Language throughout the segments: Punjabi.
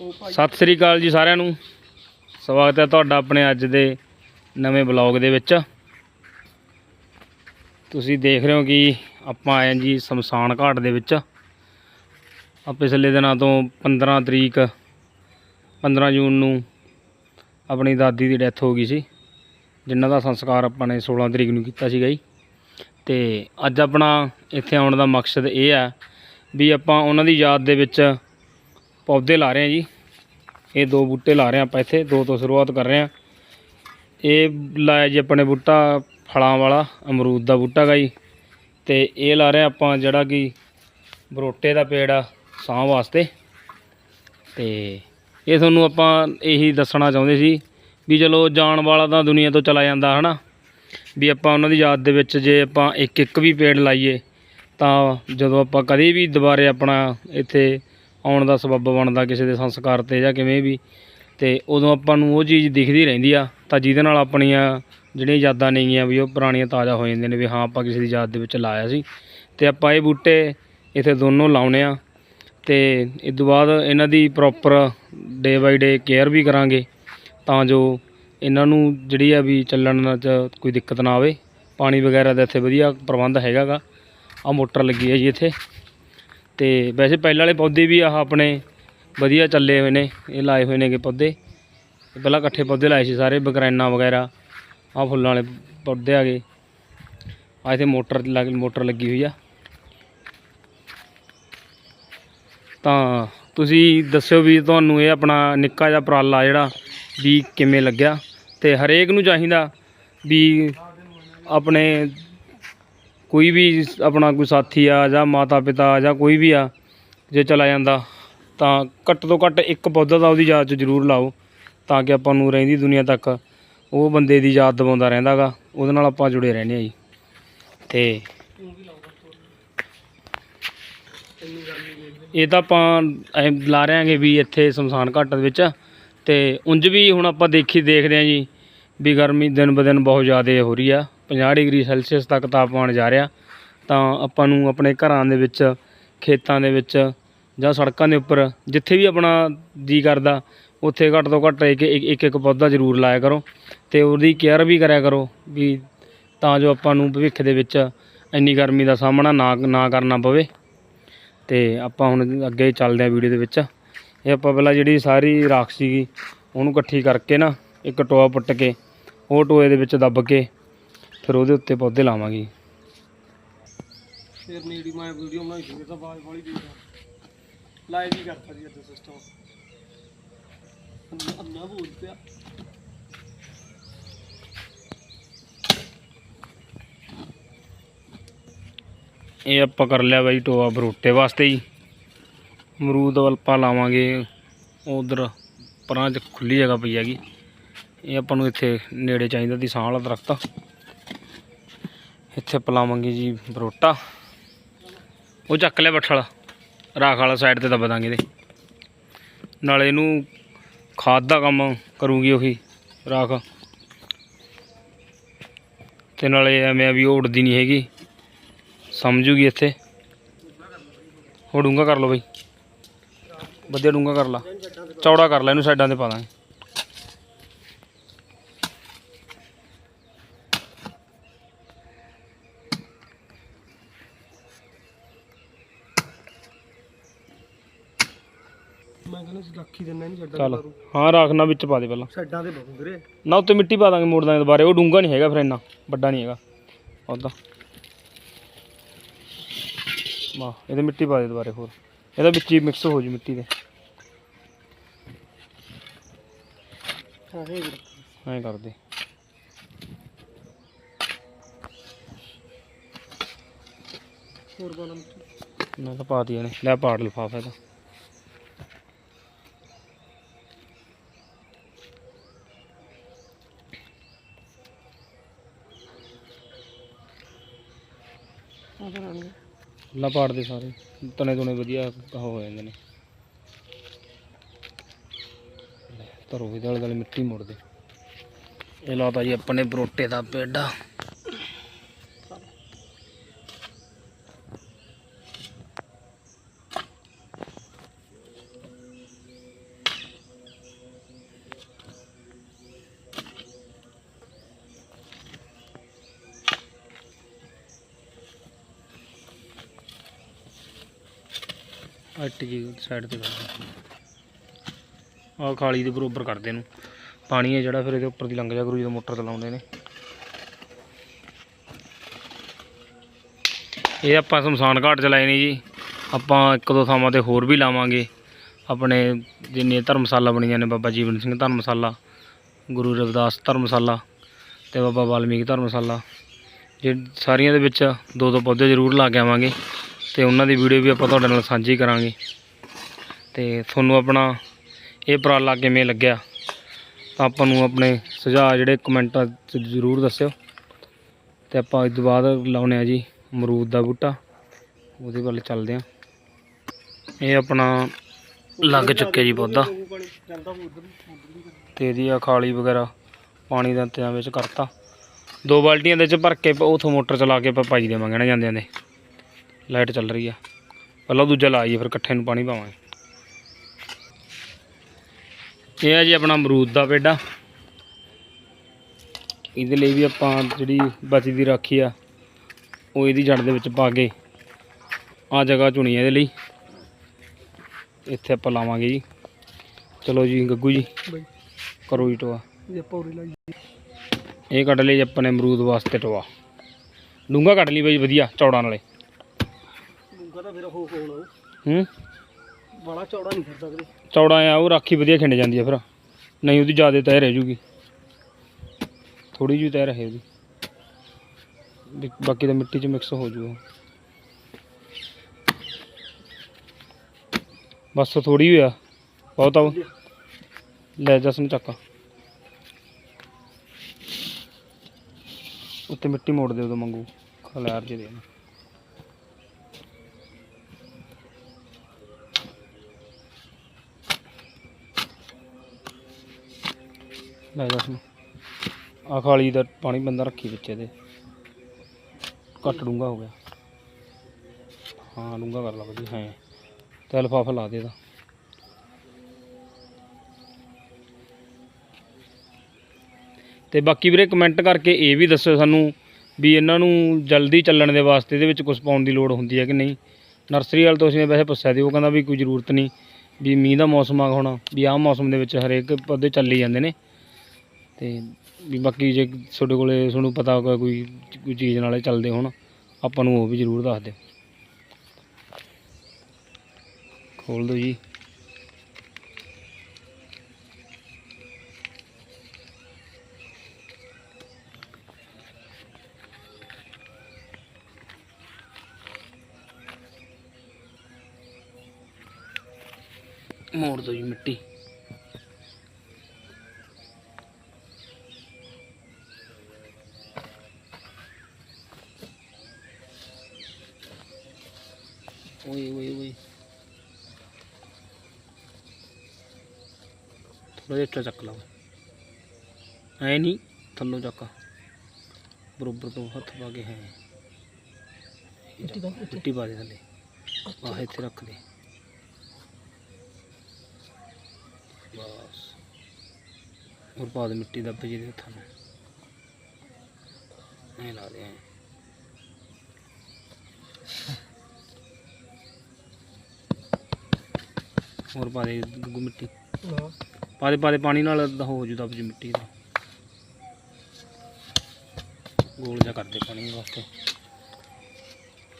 ਸਤਿ ਸ੍ਰੀ ਅਕਾਲ ਜੀ ਸਾਰਿਆਂ ਨੂੰ। ਸਵਾਗਤ ਹੈ ਤੁਹਾਡਾ ਆਪਣੇ ਅੱਜ ਦੇ ਨਵੇਂ ਬਲੌਗ ਦੇ ਵਿੱਚ। ਤੁਸੀਂ ਦੇਖ ਰਹੇ ਹੋ ਕਿ ਆਪਾਂ ਆਏ ਹਾਂ ਜੀ ਸ਼ਮਸ਼ਾਨ ਘਾਟ ਦੇ ਵਿੱਚ। ਆ ਪਿਛਲੇ ਦਿਨਾਂ ਤੋਂ 15 ਤਰੀਕ 15 ਜੂਨ ਨੂੰ ਆਪਣੀ ਦਾਦੀ ਦੀ ਡੈਥ ਹੋ ਗਈ ਸੀ, ਜਿਨ੍ਹਾਂ ਦਾ ਸੰਸਕਾਰ ਆਪਾਂ ਨੇ 16 ਤਰੀਕ ਨੂੰ ਕੀਤਾ ਸੀਗਾ ਜੀ। ਤੇ ਅੱਜ ਆਪਣਾ ਇੱਥੇ ਆਉਣ ਦਾ ਮਕਸਦ ਇਹ ਹੈ ਵੀ ਆਪਾਂ ਉਹਨਾਂ ਦੀ ਯਾਦ ਦੇ ਵਿੱਚ ਪੌਦੇ ਲਾ ਰਹੇ ਹਾਂ ਜੀ। ਇਹ ਦੋ ਬੂਟੇ ਲਾ ਰਹੇ ਹਾਂ ਆਪਾਂ ਇੱਥੇ, ਦੋ ਤੋਂ ਸ਼ੁਰੂਆਤ ਕਰ ਰਹੇ ਹਾਂ। ਇਹ ਲਾਇਆ ਜੀ ਆਪਣੇ ਬੂਟਾ ਫਲਾਂ ਵਾਲਾ, ਅਮਰੂਦ ਦਾ ਬੂਟਾ ਗਾ ਜੀ। ਤੇ ਇਹ ਲਾ ਰਹੇ ਹਾਂ ਆਪਾਂ ਜਿਹੜਾ ਕਿ ਬਰੋਟੇ ਦਾ ਪੇੜ ਆ, ਸਾਹ ਵਾਸਤੇ। ਤੇ ਇਹ ਤੁਹਾਨੂੰ ਆਪਾਂ ਇਹੀ ਦੱਸਣਾ ਚਾਹੁੰਦੇ ਸੀ ਵੀ ਚਲੋ ਜਾਣ ਵਾਲਾ ਤਾਂ ਦੁਨੀਆ ਤੋਂ ਚਲਾ ਜਾਂਦਾ, ਹਨਾ? ਵੀ ਆਪਾਂ ਉਹਨਾਂ ਦੀ ਯਾਦ ਦੇ ਵਿੱਚ ਜੇ ਆਪਾਂ ਇੱਕ ਇੱਕ ਵੀ ਪੇੜ ਲਾਈਏ, ਤਾਂ ਜਦੋਂ ਆਪਾਂ ਕਦੇ ਵੀ ਦੁਬਾਰੇ ਆਪਣਾ ਇੱਥੇ ਆਉਣ ਦਾ ਸਬੱਬ ਬਣਦਾ ਕਿਸੇ ਦੇ ਸੰਸਕਾਰ ਤੇ ਜਾਂ ਕਿਵੇਂ ਵੀ, ਤੇ ਉਦੋਂ ਆਪਾਂ ਨੂੰ ਉਹ ਚੀਜ਼ ਦਿਖਦੀ ਰਹਿੰਦੀ ਆ, ਤਾਂ ਜਿਹਦੇ ਨਾਲ ਆਪਣੀਆਂ ਜਿਹੜੀਆਂ ਯਾਦਾਂ ਨੇਗੀਆਂ ਵੀ ਉਹ ਪੁਰਾਣੀਆਂ ਤਾਜ਼ਾ ਹੋ ਜਾਂਦੀਆਂ ਨੇ ਵੀ ਹਾਂ, ਆਪਾਂ ਕਿਸੇ ਦੀ ਯਾਦ ਦੇ ਵਿੱਚ ਲਾਇਆ ਸੀ। ਤੇ ਆਪਾਂ ਇਹ ਬੂਟੇ ਇੱਥੇ ਦੋਨੋਂ ਲਾਉਣੇ ਆ, ਤੇ ਇਸ ਤੋਂ ਬਾਅਦ ਇਹਨਾਂ ਦੀ ਪ੍ਰੋਪਰ ਡੇ ਬਾਈ ਡੇ ਕੇਅਰ ਵੀ ਕਰਾਂਗੇ, ਤਾਂ ਜੋ ਇਹਨਾਂ ਨੂੰ ਜਿਹੜੀ ਆ ਵੀ ਚੱਲਣ 'ਚ ਕੋਈ ਦਿੱਕਤ ਨਾ ਆਵੇ। ਪਾਣੀ ਵਗੈਰਾ ਦਾ ਇੱਥੇ ਵਧੀਆ ਪ੍ਰਬੰਧ ਹੈਗਾ ਗਾ ਆ ਮੋਟਰ ਲੱਗੀ ਹੈ ਜੀ ਇੱਥੇ। ਤੇ ਵੈਸੇ ਪਹਿਲਾਂ ਵਾਲੇ ਪੌਦੇ ਵੀ ਆਹ ਆਪਣੇ ਵਧੀਆ ਚੱਲੇ ਹੋਏ ਨੇ, ਇਹ ਲਾਏ ਹੋਏ ਨੇਗੇ ਪੌਦੇ। ਪਹਿਲਾਂ ਇਕੱਠੇ ਪੌਦੇ ਲਾਏ ਸੀ ਸਾਰੇ ਬਗਰੈਨਾ ਵਗੈਰਾ, ਆਹ ਫੁੱਲਾਂ ਵਾਲੇ ਪੌਦੇ ਆ ਗਏ ਆ ਇੱਥੇ ਮੋਟਰ ਲੱਗ, ਮੋਟਰ ਲੱਗੀ ਹੋਈ ਆ। ਤਾਂ ਤੁਸੀਂ ਦੱਸਿਓ ਵੀ ਤੁਹਾਨੂੰ ਇਹ ਆਪਣਾ ਨਿੱਕਾ ਜਿਹਾ ਉਪਰਾਲਾ ਜਿਹੜਾ ਵੀ ਕਿਵੇਂ ਲੱਗਿਆ? ਤੇ ਹਰੇਕ ਨੂੰ ਚਾਹੀਦਾ ਵੀ ਆਪਣੇ ਕੋਈ ਵੀ ਆਪਣਾ ਕੋਈ ਸਾਥੀ ਆ ਜਾਂ ਮਾਤਾ ਪਿਤਾ ਜਾਂ ਕੋਈ ਵੀ ਆ, ਜੇ ਚਲਾ ਜਾਂਦਾ, ਤਾਂ ਘੱਟ ਤੋਂ ਘੱਟ ਇੱਕ ਪੌਦਾ ਤਾਂ ਉਹਦੀ ਯਾਦ 'ਚ ਜ਼ਰੂਰ ਲਾਓ, ਤਾਂ ਕਿ ਆਪਾਂ ਨੂੰ ਰਹਿੰਦੀ ਦੁਨੀਆ ਤੱਕ ਉਹ ਬੰਦੇ ਦੀ ਯਾਦ ਦਿਵਾਉਂਦਾ ਰਹਿੰਦਾ ਗਾ ਉਹਦੇ ਨਾਲ ਆਪਾਂ ਜੁੜੇ ਰਹਿੰਦੇ ਆ ਜੀ। ਤੇ ਇਹ ਤਾਂ ਆਪਾਂ ਲਾ ਰਹੇ ਵੀ ਇੱਥੇ ਸ਼ਮਸ਼ਾਨ ਘਾਟ ਦੇ ਵਿੱਚ। ਤੇ ਉਂਝ ਵੀ ਹੁਣ ਆਪਾਂ ਦੇਖੀ ਦੇਖਦੇ ਹਾਂ ਜੀ ਵੀ ਗਰਮੀ ਦਿਨ ਬ ਦਿਨ ਬਹੁਤ ਜ਼ਿਆਦਾ ਹੋ ਰਹੀ ਆ। 50 ਡਿਗਰੀ ਸੈਲਸੀਅਸ ਤੱਕ ਤਾਪਮਾਨ ਜਾ ਰਿਹਾ, ਤਾਂ ਆਪਾਂ ਨੂੰ ਆਪਣੇ ਘਰਾਂ ਦੇ ਵਿੱਚ, ਖੇਤਾਂ ਦੇ ਵਿੱਚ ਜਾਂ ਸੜਕਾਂ ਦੇ ਉੱਪਰ, ਜਿੱਥੇ ਵੀ ਆਪਣਾ ਜੀ ਕਰਦਾ, ਉੱਥੇ ਘੱਟ ਤੋਂ ਘੱਟ ਇੱਕ ਇੱਕ ਇੱਕ ਪੌਦਾ ਜ਼ਰੂਰ ਲਾਇਆ ਕਰੋ ਤੇ ਉਹਦੀ ਕੇਅਰ ਵੀ ਕਰਿਆ ਕਰੋ ਵੀ ਤਾਂ ਜੋ ਆਪਾਂ ਨੂੰ ਭਵਿੱਖ ਦੇ ਵਿੱਚ ਇੰਨੀ ਗਰਮੀ ਦਾ ਸਾਹਮਣਾ ਨਾ ਨਾ ਕਰਨਾ ਪਵੇ। ਤੇ ਆਪਾਂ ਹੁਣ ਅੱਗੇ ਚੱਲਦੇ ਹਾਂ ਵੀਡੀਓ ਦੇ ਵਿੱਚ। ਇਹ ਆਪਾਂ ਪਹਿਲਾਂ ਜਿਹੜੀ ਸਾਰੀ ਰਾਖ ਸੀਗੀ, ਉਹਨੂੰ ਇਕੱਠੀ ਕਰਕੇ ਨਾ, ਇੱਕ ਟੋਆ ਪੁੱਟ ਕੇ, ਉਹ ਟੋਏ ਦੇ ਵਿੱਚ ਦੱਬ ਕੇ ਫਿਰ ਉਹਦੇ ਉੱਤੇ ਪੌਦੇ ਲਾਵਾਂਗੇ। ਫਿਰ ਨੇੜੀ ਮੈਂ ਵੀਡੀਓ ਬਣਾਈ ਸੀ ਤਾਂ ਆਵਾਜ਼ ਵਾਲੀ ਦੇ ਲਾਈਵ ਹੀ ਕਰਤਾ ਜੀ ਅੱਜ ਸਿਸਟਮ ਅੰਨਾ ਬੋਲ ਪਿਆ। ਇਹ ਆਪਾਂ ਕਰ ਲਿਆ ਬਾਈ ਟੋਆ ਬਰੂਟੇ ਵਾਸਤੇ ਹੀ ਅਮਰੂਦ ਆਪਾਂ ਲਾਵਾਂਗੇ ਉਧਰ ਪਰਾਂ 'ਚ ਖੁੱਲੀ ਜਗ੍ਹਾ ਪਈ ਹੈਗੀ। ਇਹ ਆਪਾਂ ਨੂੰ ਇੱਥੇ ਨੇੜੇ ਚਾਹੀਦਾ ਦੀ ਸਾਹ ਵਾਲਾ ਦਰਖਤ। ਇੱਥੇ ਪਲਾਵਾਂਗੇ ਜੀ ਬਰੋਟਾ ਉਹ ਚੱਕ ਲਿਆ ਬੱਠਲ। ਰਾਖ ਵਾਲਾ ਸਾਈਡ ਤੇ ਦੱਬ ਦਾਂਗੇ ਇਹਦੇ। ਨਾਲੇ ਇਹਨੂੰ ਖਾਦ ਦਾ ਕੰਮ ਕਰੂਗੀ ਉਹੀ ਰਾਖ। ਤੇ ਨਾਲੇ ਐਵੇਂ ਆ ਵੀ ਉਹ ਉੜਦੀ ਨਹੀਂ ਹੈਗੀ। ਸਮਝੂਗੀ ਇੱਥੇ। ਉਹ ਡੂੰਗਾ ਕਰ ਲਓ ਬਈ। ਵਧੀਆ ਡੂੰਗਾ ਕਰ ਲਾ। ਚੌੜਾ ਕਰ ਲੈ, ਇਹਨੂੰ ਸਾਈਡਾਂ ਤੇ ਪਾ ਦਾਂਗੇ ਮੈਂ ਕਹਿੰਦਾ ਸੀ ਰੱਖੀ ਦਿੰਦਾ ਨਹੀਂ ਛੱਡਾਂ ਚੱਲ। ਹਾਂ ਰੱਖਣਾ ਵਿੱਚ ਪਾ ਦੇ ਪਹਿਲਾਂ। ਛੱਡਾਂ ਤੇ ਬਹੁ ਵੀਰੇ। ਨਾ ਉੱਤੇ ਮਿੱਟੀ ਪਾ ਦਾਂਗੇ ਮੋੜ ਦਾਂਗੇ ਦੁਬਾਰੇ ਉਹ ਡੂੰਗਾ ਨਹੀਂ ਹੈਗਾ ਫਿਰ ਇੰਨਾ ਵੱਡਾ ਨਹੀਂ ਹੈਗਾ। ਉਹਦਾ ਵਾਹ ਇਹਦੇ ਮਿੱਟੀ ਪਾ ਦੇ ਦੁਬਾਰੇ ਹੋਰ। ਇਹਦਾ ਵਿੱਚ ਹੀ ਮਿਕਸ ਹੋ ਜੂ ਮਿੱਟੀ ਦੇ। ਐਂ ਕਰਦੇ। ਹੋਰ ਬਾਲਾਂ ਮੈਂ ਤਾਂ ਪਾ ਦਿਆ ਨੇ ਲੈ ਪਾੜ ਲਫਾਫਾ ਇਹਦਾ ਆ ਕਰਾਂਗੇ ਲਾ ਪਾੜ ਦੇ ਸਾਰੇ। ਤਣੇ ਤੁਣੇ ਵਧੀਆ ਹੋ ਜਾਂਦੇ ਨੇ। ਧਰੋ ਇਹਦੇ ਵਾਲੇ ਦੁਆਲੇ ਮਿੱਟੀ ਮੁੜਦੇ ਇਹ ਲਾਤਾ ਜੀ ਆਪਣੇ ਬਰੋਟੇ ਦਾ ਪੇਡਾ ਅੱਟ ਜੀ ਸਾਈਡ ਤੇ ਕਰ ਆ ਖਾਲੀ ਦੇ ਬਰੋਬਰ ਕਰਦੇ ਨੂੰ ਪਾਣੀ ਹੈ ਜਿਹੜਾ ਫਿਰ ਇਹਦੇ ਉੱਪਰ ਦੀ ਲੰਘ ਜਾ ਕਰੂ, ਜਦੋਂ ਮੋਟਰ ਚਲਾਉਂਦੇ ਨੇ। ਇਹ ਆਪਾਂ ਸ਼ਮਸ਼ਾਨ ਘਾਟ ਚਲਾਏ ਨੇ ਜੀ। ਆਪਾਂ ਇੱਕ ਦੋ ਥਾਵਾਂ ਤੇ ਹੋਰ ਵੀ ਲਾਵਾਂਗੇ। ਆਪਣੇ ਜਿੰਨੇ ਧਰਮਸ਼ਾਲਾ ਬਣੀਆਂ ਨੇ ਬਾਬਾ ਜੀਵਨ ਸਿੰਘ ਧਰਮਸ਼ਾਲਾ, ਗੁਰੂ ਰਵਿਦਾਸ ਧਰਮਸ਼ਾਲਾ ਤੇ ਬਾਬਾ ਵਾਲਮੀਕ ਧਰਮਸ਼ਾਲਾ। ਜੇ ਸਾਰੀਆਂ ਦੇ ਵਿੱਚ ਦੋ ਦੋ ਪੌਦੇ ਜ਼ਰੂਰ ਲਾ ਕੇ ਆਵਾਂਗੇ। ਤੇ ਉਹਨਾਂ ਦੀ ਵੀਡੀਓ ਵੀ ਆਪਾਂ ਤੁਹਾਡੇ ਨਾਲ ਸਾਂਝੀ ਕਰਾਂਗੇ। ਤੇ ਤੁਹਾਨੂੰ ਆਪਣਾ ਇਹ ਉਪਰਾਲਾ ਕਿਵੇਂ ਲੱਗਿਆ? ਤਾਂ ਆਪਾਂ ਨੂੰ ਆਪਣੇ ਸੁਝਾਅ ਜਿਹੜੇ ਕਮੈਂਟਾਂ 'ਚ ਜ਼ਰੂਰ ਦੱਸਿਓ। ਤੇ ਆਪਾਂ ਇਸ ਤੋਂ ਬਾਅਦ ਲਾਉਨੇ ਆ ਜੀ ਅਮਰੂਦ ਦਾ ਬੂਟਾ। ਉਹਦੇ ਵੱਲ ਚੱਲਦੇ ਆ ਇਹ ਆਪਣਾ ਲੱਗ ਚੁੱਕਿਆ ਜੀ ਪੌਦਾ। ਪਾਣੀ ਤੇ ਇਹਦੀ ਆ ਖਾਲੀ ਵਗੈਰਾ ਪਾਣੀ ਦਾ ਇੰਤਜ਼ਾਮ ਵਿੱਚ ਕਰਤਾ। ਦੋ ਬਾਲਟੀਆਂ ਦੇ ਵਿੱਚ ਭਰ ਕੇ ਪ- ਉਥੋਂ ਮੋਟਰ ਚਲਾ ਕੇ ਆਪਾਂ ਪਾਈ ਦੇਵਾਂਗੇ ਨਾ ਜਾਂਦਿਆਂ ਦੇ ਲਾਈਟ ਚੱਲ ਰਹੀ ਆ। ਪਹਿਲਾਂ ਦੂਜਾ ਲਾਈਏ ਫਿਰ ਇਕੱਠੇ ਨੂੰ ਪਾਣੀ ਪਾਵਾਂਗੇ। ਇਹ ਆ ਜੀ ਆਪਣਾ ਅਮਰੂਦ ਦਾ ਪੇਡਾ। ਇਹਦੇ ਲਈ ਵੀ ਆਪਾਂ ਜਿਹੜੀ ਬਚੀ ਦੀ ਰਾਖੀ ਆ ਉਹ ਇਹਦੀ ਜੜ ਦੇ ਵਿੱਚ ਪਾ ਕੇ ਆ ਜਗ੍ਹਾ ਚੁਣੀ ਇਹਦੇ ਲਈ। ਇੱਥੇ ਆਪਾਂ ਲਾਵਾਂਗੇ ਜੀ। ਚਲੋ ਜੀ ਗੱਗੂ ਜੀ ਕਰੋ ਜੀ ਟੋਆ। ਇਹ ਕੱਢ ਲਈ ਜੀ ਆਪਾਂ ਨੇ ਅਮਰੂਦ ਵਾਸਤੇ ਟੋਆ। ਡੂੰਗਾ ਕੱਢ ਲਈ ਬਈ ਵਧੀਆ ਚੌੜਾਂ ਨਾਲੇ। ਤਾਂ ਫਿਰ ਹੋ ਹੋਣਾ ਹੂੰ? ਬੜਾ ਚੌੜਾ ਨਹੀਂ ਫਿਰ ਸਕਦੇ ਚੌੜਾ ਆ ਉਹ ਰਾਖੀ ਵਧੀਆ ਖਿੰਡ ਜਾਂਦੀ ਆ ਫਿਰ। ਨਹੀਂ ਉਹਦੀ ਜ਼ਿਆਦਾ ਤੈਅ ਰਹਿ ਜੂਗੀ। ਥੋੜੀ ਜਿਹੀ ਤੈਅ ਰਹੇ ਉਹਦੀ। ਵੀ ਬਾਕੀ ਤਾਂ ਮਿੱਟੀ 'ਚ ਮਿਕਸ ਹੋ ਜੂਗਾ ਬਸ ਥੋੜੀ ਹੋਇਆ ਬਹੁਤ ਆ। ਲੈ ਜਸ ਨੂੰ ਚੱਕ। ਉੱਤੇ ਮਿੱਟੀ ਮੋੜ ਦੇ ਉਦੋਂ ਮੰਗੂ ਖਲਾਰ ਜੇ ਦੇ ਲੈ ਜਸ ਆ ਖਾਲੀ ਦਾ ਪਾਣੀ ਬੰਦਾ ਰੱਖੀ ਵਿੱਚ ਇਹਦੇ। ਘੱਟ ਡੂੰਗਾ ਹੋ ਗਿਆ। ਹਾਂ ਡੂੰਗਾ ਕਰ ਲਾ ਜੀ ਹਾਂ। ਤੇ ਲਿਫਾਫਾ ਲਾ ਦੇ ਇਹਦਾ। ਤੇ ਬਾਕੀ ਵੀਰੇ ਕਮੈਂਟ ਕਰਕੇ ਇਹ ਵੀ ਦੱਸੋ ਸਾਨੂੰ ਵੀ ਇਹਨਾਂ ਨੂੰ ਜਲਦੀ ਚੱਲਣ ਦੇ ਵਾਸਤੇ ਇਹਦੇ ਵਿੱਚ ਕੁਝ ਪਾਉਣ ਦੀ ਲੋੜ ਹੁੰਦੀ ਹੈ ਕਿ ਨਹੀਂ। ਨਰਸਰੀ ਵਾਲ ਤੋਂ ਅਸੀਂ ਵੈਸੇ ਪੁੱਛਿਆ ਸੀ, ਉਹ ਕਹਿੰਦਾ ਵੀ ਕੋਈ ਜ਼ਰੂਰਤ ਨਹੀਂ, ਵੀ ਮੀਂਹ ਦਾ ਮੌਸਮ ਆ ਹੁਣ, ਵੀ ਆਹ ਮੌਸਮ ਦੇ ਵਿੱਚ ਹਰੇਕ ਪੌਦੇ ਚੱਲੀ ਜਾਂਦੇ ਨੇ। ਅਤੇ ਵੀ ਬਾਕੀ ਜੇ ਤੁਹਾਡੇ ਕੋਲੇ ਤੁਹਾਨੂੰ ਪਤਾ ਹੋਗਾ ਕੋਈ ਕੋਈ ਚੀਜ਼ ਨਾਲੇ ਚੱਲਦੇ ਹੋਣ, ਆਪਾਂ ਨੂੰ ਉਹ ਵੀ ਜ਼ਰੂਰ ਦੱਸ ਦਿਓ। ਖੋਲ ਦਿਓ ਜੀ। ਮੋੜ ਦਿਓ ਜੀ ਮਿੱਟੀ। ਜਿਹਾ ਉੱਚਾ ਚੱਕ ਲਾ। ਐ ਨਹੀਂ ਥੱਲੋਂ ਚੱਕ। ਬਰੋਬਰ ਤੋਂ ਹੱਥ ਪਾ ਕੇ ਹੈ। ਮਿੱਟੀ ਪਾ ਦੇ ਥੱਲੇ। ਆਹ ਇੱਥੇ ਰੱਖ ਦੇ। ਬਸ। ਹੋਰ ਪਾ ਦੇ ਮਿੱਟੀ ਦਾ ਜਿਹਦੇ ਹੱਥਾਂ ਨੂੰ। ਐ ਲਾ ਦੇ ਐਂ। ਹੋਰ ਪਾ ਦੇ ਗੁੱਗੂ ਮਿੱਟੀ। ਹਾਂ। ਪਾ ਦੇ ਪਾ ਦੇ ਪਾਣੀ ਨਾਲ ਹੋ ਜੂ ਦਬ ਜੀ ਮਿੱਟੀ ਦਾ। ਗੋਲ ਜਿਹਾ ਕਰਦੇ ਪਾਣੀ ਵਾਸਤੇ।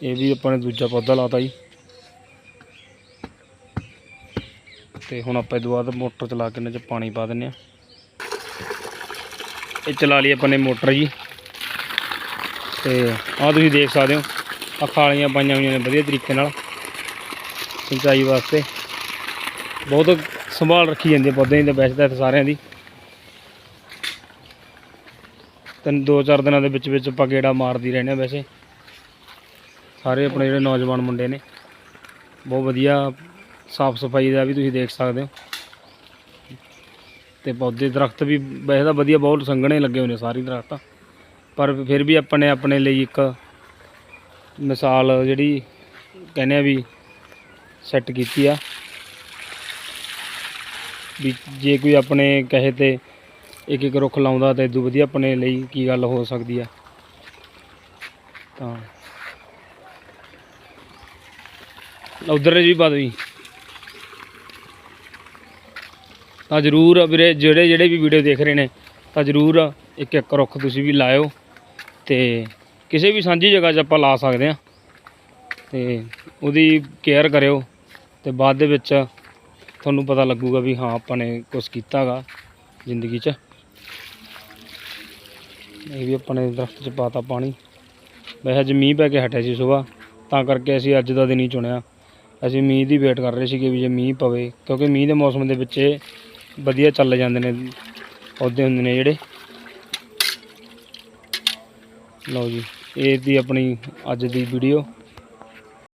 ਇਹ ਵੀ ਆਪਾਂ ਨੇ ਦੂਜਾ ਪੌਦਾ ਲਾਤਾ ਜੀ। ਤੇ ਹੁਣ ਆਪਾਂ ਇਹ ਤੋਂ ਮੋਟਰ ਚਲਾ ਕੇ ਇਹਨਾਂ 'ਚ ਪਾਣੀ ਪਾ ਦਿੰਨੇ ਆ ਇਹ ਚਲਾ ਲਈ ਆਪਾਂ ਨੇ ਮੋਟਰ ਜੀ। ਤੇ ਆਹ ਤੁਸੀਂ ਦੇਖ ਸਕਦੇ ਹੋ, ਆਹ ਖਾਲੀਆਂ ਪਾਈਆਂ ਹੋਈਆਂ ਨੇ ਵਧੀਆ ਤਰੀਕੇ ਨਾਲ। ਸਿੰਚਾਈ ਵਾਸਤੇ। ਬਹੁਤ ਸੰਭਾਲ ਰੱਖੀ ਜਾਂਦੀ ਹੈ ਪੌਦਿਆਂ ਦੀ ਤਾਂ ਵੈਸੇ ਤਾਂ ਇੱਥੇ ਸਾਰਿਆਂ ਦੀ। ਤਿੰਨ, ਦੋ, ਚਾਰ ਦਿਨਾਂ ਦੇ ਵਿੱਚ ਵਿੱਚ ਆਪਾਂ ਗੇੜਾ ਮਾਰਦੀ ਰਹਿੰਦੇ ਹਾਂ ਵੈਸੇ। ਸਾਰੇ ਆਪਣੇ ਜਿਹੜੇ ਨੌਜਵਾਨ ਮੁੰਡੇ ਨੇ, ਬਹੁਤ ਵਧੀਆ ਸਾਫ਼ ਸਫ਼ਾਈ ਦਾ ਵੀ ਤੁਸੀਂ ਦੇਖ ਸਕਦੇ ਹੋ। ਤੇ ਪੌਦੇ, ਦਰਖਤ ਵੀ ਵੈਸੇ ਤਾਂ ਵਧੀਆ ਬਹੁਤ ਸੰਘਣੇ ਲੱਗੇ ਹੋਏ ਨੇ ਸਾਰੇ ਦਰਖਤ। ਪਰ ਫਿਰ ਵੀ ਆਪਾਂ ਨੇ ਆਪਣੇ ਲਈ ਇੱਕ ਮਿਸਾਲ ਜਿਹੜੀ ਕਹਿੰਦੇ ਆ ਵੀ ਸੈੱਟ ਕੀਤੀ ਆ। ਵੀ ਜੇ ਕੋਈ ਆਪਣੇ ਕਹੇ ਤੇ ਇੱਕ ਇੱਕ ਰੁੱਖ ਲਾਉਂਦਾ ਤਾਂ ਇਦੋਂ ਵਧੀਆ ਆਪਣੇ ਲਈ ਕੀ ਗੱਲ ਹੋ ਸਕਦੀ ਆ? ਤਾਂ। ਉਧਰ ਜੀ ਪਦਵੀ ਤਾਂ ਜ਼ਰੂਰ ਵੀਰੇ, ਜਿਹੜੇ ਜਿਹੜੇ ਵੀ ਵੀਡੀਓ ਦੇਖ ਰਹੇ ਨੇ, ਤਾਂ ਜ਼ਰੂਰ ਇੱਕ ਇੱਕ ਰੁੱਖ ਤੁਸੀਂ ਵੀ ਲਾਇਓ ਤੇ ਕਿਸੇ ਵੀ ਸਾਂਝੀ ਜਗ੍ਹਾ 'ਚ ਆਪਾਂ ਲਾ ਸਕਦੇ ਆ ਤੇ ਉਹਦੀ ਕੇਅਰ ਕਰਿਓ ਤੇ ਬਾਅਦ ਦੇ ਵਿੱਚ ਤੁਹਾਨੂੰ ਪਤਾ ਲੱਗੂਗਾ ਵੀ ਹਾਂ ਆਪਾਂ ਨੇ ਕੁਝ ਕੀਤਾਗਾ ਜ਼ਿੰਦਗੀ 'ਚ। ਇਹ ਵੀ ਆਪਾਂ ਨੇ ਦਰਖਤ 'ਚ ਪਾਤਾ ਪਾਣੀ। ਵੈਸੇ ਅੱਜ ਮੀਂਹ ਪੈ ਕੇ ਹਟਿਆ ਸੀ ਸਵੇਰ ਤਾਂ ਕਰਕੇ ਅਸੀਂ ਅੱਜ ਦਾ ਦਿਨ ਹੀ ਚੁਣਿਆ। ਅਸੀਂ ਮੀਂਹ ਦੀ ਵੇਟ ਕਰ ਰਹੇ ਸੀਗੇ ਵੀ ਜੇ ਮੀਂਹ ਪਵੇ, ਕਿਉਂਕਿ ਮੀਂਹ ਦੇ ਮੌਸਮ ਦੇ ਵਿੱਚ ਇਹ ਵਧੀਆ ਚੱਲ ਜਾਂਦੇ ਨੇ ਪੌਦੇ ਹੁੰਦੇ ਨੇ ਜਿਹੜੇ। ਲਓ ਜੀ, ਇਹ ਦੀ ਆਪਣੀ ਅੱਜ ਦੀ ਵੀਡੀਓ